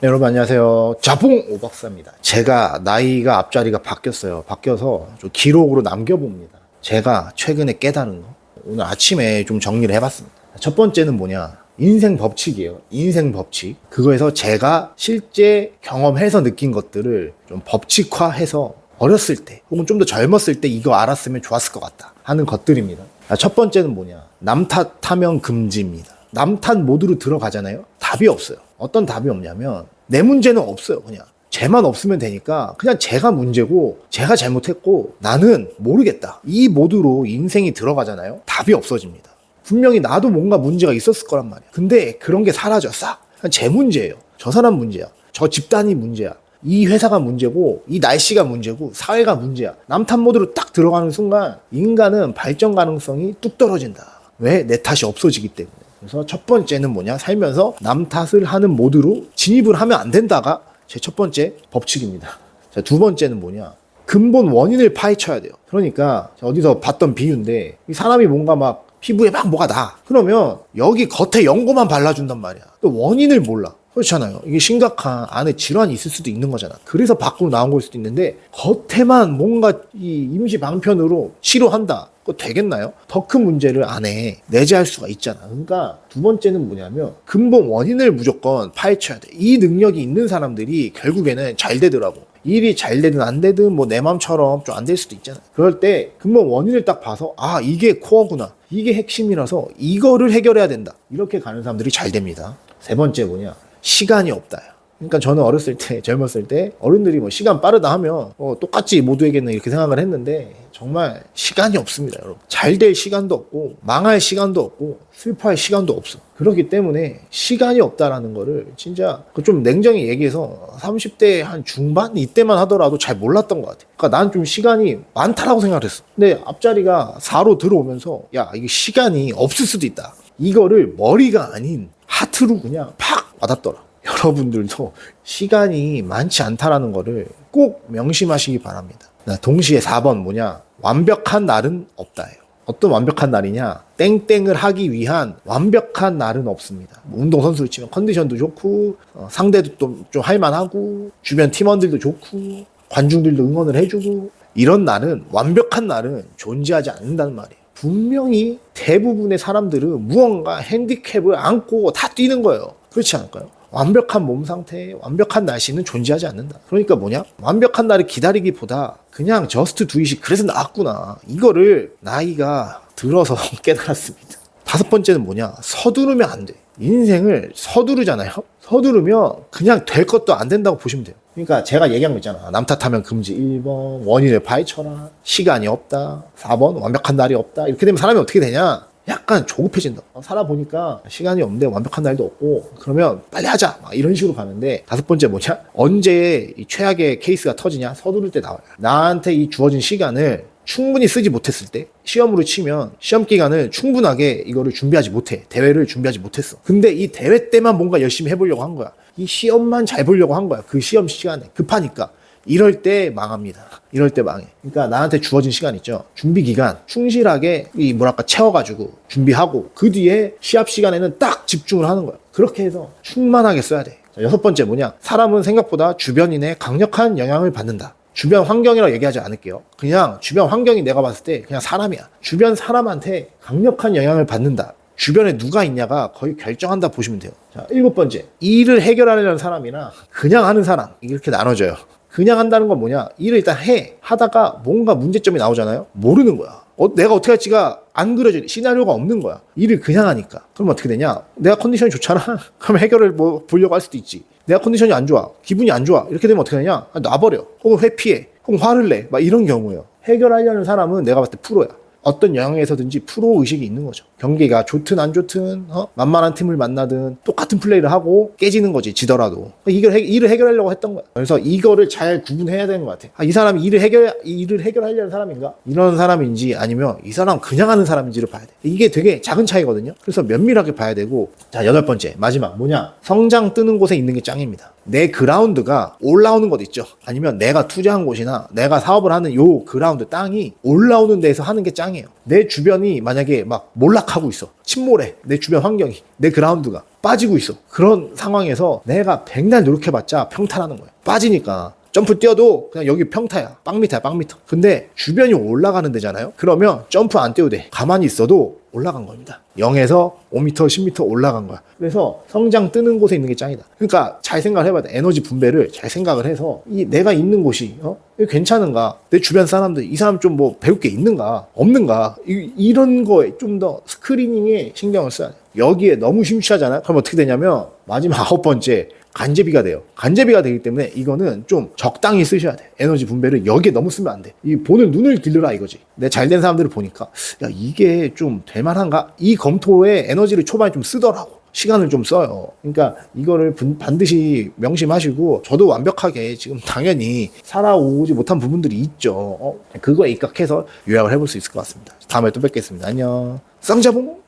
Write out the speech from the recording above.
네, 여러분 안녕하세요. 자봉 오박사입니다. 제가 나이가 앞자리가 바뀌었어요. 바뀌어서 좀 기록으로 남겨봅니다. 제가 최근에 깨달은 거. 오늘 아침에 좀 정리를 해봤습니다. 첫 번째는 뭐냐. 인생 법칙이에요. 인생 법칙. 그거에서 제가 실제 경험해서 느낀 것들을 좀 법칙화해서 어렸을 때 혹은 좀 더 젊었을 때 이거 알았으면 좋았을 것 같다 하는 것들입니다. 아, 첫 번째는 뭐냐. 남 탓하면 금지입니다. 남탓 모드로 들어가잖아요. 답이 없어요. 어떤 답이 없냐면 내 문제는 없어요. 그냥 쟤만 없으면 되니까 그냥 제가 문제고 제가 잘못했고 나는 모르겠다. 이 모드로 인생이 들어가잖아요. 답이 없어집니다. 분명히 나도 뭔가 문제가 있었을 거란 말이야. 근데 그런 게 사라져 싹. 그냥 제 문제예요. 저 사람 문제야. 저 집단이 문제야. 이 회사가 문제고 이 날씨가 문제고 사회가 문제야. 남탓 모드로 딱 들어가는 순간 인간은 발전 가능성이 뚝 떨어진다. 왜? 내 탓이 없어지기 때문에. 그래서 첫 번째는 뭐냐? 살면서 남 탓을 하는 모드로 진입을 하면 안 된다가 제 첫 번째 법칙입니다. 자, 두 번째는 뭐냐? 근본 원인을 파헤쳐야 돼요. 그러니까 어디서 봤던 비유인데 이 사람이 뭔가 막 피부에 막 뭐가 나. 그러면 여기 겉에 연고만 발라준단 말이야. 또 원인을 몰라. 그렇잖아요. 이게 심각한 안에 질환이 있을 수도 있는 거잖아. 그래서 밖으로 나온 걸 수도 있는데 겉에만 뭔가 이 임시 방편으로 치료한다. 그거 되겠나요? 더 큰 문제를 안에 내재할 수가 있잖아. 그러니까 두 번째는 뭐냐면 근본 원인을 무조건 파헤쳐야 돼. 이 능력이 있는 사람들이 결국에는 잘 되더라고. 일이 잘 되든 안 되든 뭐내 마음처럼 좀 안 될 수도 있잖아. 그럴 때 근본 원인을 딱 봐서 아 이게 코어구나. 이게 핵심이라서 이거를 해결해야 된다. 이렇게 가는 사람들이 잘 됩니다. 세 번째 뭐냐? 시간이 없다요. 그러니까 저는 어렸을 때, 젊었을 때 어른들이 뭐 시간 빠르다 하면 어, 똑같지 모두에게는 이렇게 생각을 했는데 정말 시간이 없습니다, 여러분. 잘 될 시간도 없고 망할 시간도 없고 슬퍼할 시간도 없어. 그렇기 때문에 시간이 없다라는 거를 진짜 그좀 냉정히 얘기해서 30대 한 중반 이때만 하더라도 잘 몰랐던 것 같아. 그러니까 난 좀 시간이 많다라고 생각을 했어. 근데 앞자리가 4로 들어오면서 야 이게 시간이 없을 수도 있다. 이거를 머리가 아닌 하트로 그냥 팍 와닿더라. 여러분들도 시간이 많지 않다라는 거를 꼭 명심하시기 바랍니다. 나 동시에 4번 뭐냐? 완벽한 날은 없다예요. 어떤 완벽한 날이냐? 땡땡을 하기 위한 완벽한 날은 없습니다. 뭐 운동선수를 치면 컨디션도 좋고, 어, 상대도 좀, 좀 할만하고, 주변 팀원들도 좋고, 관중들도 응원을 해주고, 이런 날은, 완벽한 날은 존재하지 않는다는 말이에요. 분명히 대부분의 사람들은 무언가 핸디캡을 안고 다 뛰는 거예요. 그렇지 않을까요? 완벽한 몸 상태, 완벽한 날씨는 존재하지 않는다. 그러니까 뭐냐? 완벽한 날을 기다리기보다 그냥 저스트 두잇이 그래서 나왔구나. 이거를 나이가 들어서 깨달았습니다. 다섯 번째는 뭐냐? 서두르면 안 돼. 인생을 서두르잖아요. 서두르면 그냥 될 것도 안 된다고 보시면 돼요. 그러니까 제가 얘기한 거 있잖아. 남 탓하면 금지 1번, 원인을 파헤쳐라. 시간이 없다. 4번, 완벽한 날이 없다. 이렇게 되면 사람이 어떻게 되냐? 약간 조급해진다. 어, 살아보니까 시간이 없는데 완벽한 날도 없고, 그러면 빨리 하자. 막 이런 식으로 가는데, 다섯 번째 뭐냐? 언제 이 최악의 케이스가 터지냐? 서두를 때 나와요. 나한테 이 주어진 시간을 충분히 쓰지 못했을 때 시험으로 치면 시험 기간을 충분하게 이거를 준비하지 못해 대회를 준비하지 못했어 근데 이 대회 때만 뭔가 열심히 해보려고 한 거야 이 시험만 잘 보려고 한 거야 그 시험 시간에 급하니까 이럴 때 망합니다 이럴 때 망해 그러니까 나한테 주어진 시간 있죠 준비 기간 충실하게 이 뭐랄까 채워가지고 준비하고 그 뒤에 시합 시간에는 딱 집중을 하는 거야 그렇게 해서 충만하게 써야 돼 자, 여섯 번째 뭐냐 사람은 생각보다 주변인의 강력한 영향을 받는다 주변 환경이라고 얘기하지 않을게요. 그냥 주변 환경이 내가 봤을 때 그냥 사람이야. 주변 사람한테 강력한 영향을 받는다. 주변에 누가 있냐가 거의 결정한다 보시면 돼요. 자, 일곱 번째. 일을 해결하려는 사람이나 그냥 하는 사람. 이렇게 나눠져요. 그냥 한다는 건 뭐냐? 일을 일단 해. 하다가 뭔가 문제점이 나오잖아요? 모르는 거야. 어, 내가 어떻게 할지가 안 그려져. 시나리오가 없는 거야. 일을 그냥 하니까. 그럼 어떻게 되냐? 내가 컨디션이 좋잖아? 그럼 해결을 뭐 보려고 할 수도 있지. 내가 컨디션이 안 좋아. 기분이 안 좋아. 이렇게 되면 어떻게 되냐? 아, 놔버려. 혹은 회피해. 혹은 화를 내. 막 이런 경우예요. 해결하려는 사람은 내가 봤을 때 프로야. 어떤 영역에서든지 프로 의식이 있는 거죠. 경기가 좋든 안 좋든 어? 만만한 팀을 만나든 똑같은 플레이를 하고 깨지는 거지 지더라도 이걸 해, 일을 해결하려고 했던 거야. 그래서 이거를 잘 구분해야 되는 것 같아. 아, 이 사람이 일을 해결 일을 해결하려는 사람인가? 이런 사람인지 아니면 이 사람 그냥 하는 사람인지를 봐야 돼. 이게 되게 작은 차이거든요. 그래서 면밀하게 봐야 되고 자 여덟 번째 마지막 뭐냐? 성장 뜨는 곳에 있는 게 짱입니다. 내 그라운드가 올라오는 곳 있죠. 아니면 내가 투자한 곳이나 내가 사업을 하는 요 그라운드 땅이 올라오는 데서 하는 게 짱이에요. 내 주변이 만약에 막 몰락하고 있어. 침몰해. 내 주변 환경이. 내 그라운드가 빠지고 있어. 그런 상황에서 내가 백날 노력해봤자 평타라는 거야. 빠지니까. 점프 뛰어도 그냥 여기 평타야. 빵미터야, 빵미터. 근데 주변이 올라가는 데잖아요? 그러면 점프 안 뛰어도 돼. 가만히 있어도 올라간 겁니다. 0에서 5m, 10m 올라간 거야. 그래서 성장 뜨는 곳에 있는 게 짱이다. 그러니까 잘 생각을 해봐야 돼. 에너지 분배를 잘 생각을 해서 이 내가 있는 곳이 어? 괜찮은가? 내 주변 사람들 이 사람 좀 뭐 배울 게 있는가? 없는가? 이, 이런 거에 좀 더 스크리닝에 신경을 써야 돼. 여기에 너무 심취하잖아요. 그럼 어떻게 되냐면 마지막 아홉 번째 간제비가 돼요. 간제비가 되기 때문에 이거는 좀 적당히 쓰셔야 돼. 에너지 분배를 여기에 너무 쓰면 안 돼. 이 보는 눈을 길러라 이거지. 내 잘된 사람들을 보니까 야 이게 좀 될만한가? 이 검토에 에너지를 초반에 좀 쓰더라고. 시간을 좀 써요. 그러니까 이거를 분- 반드시 명심하시고 저도 완벽하게 지금 당연히 살아오지 못한 부분들이 있죠. 어? 그거에 입각해서 요약을 해볼 수 있을 것 같습니다. 다음에 또 뵙겠습니다. 안녕. 쌍자봉.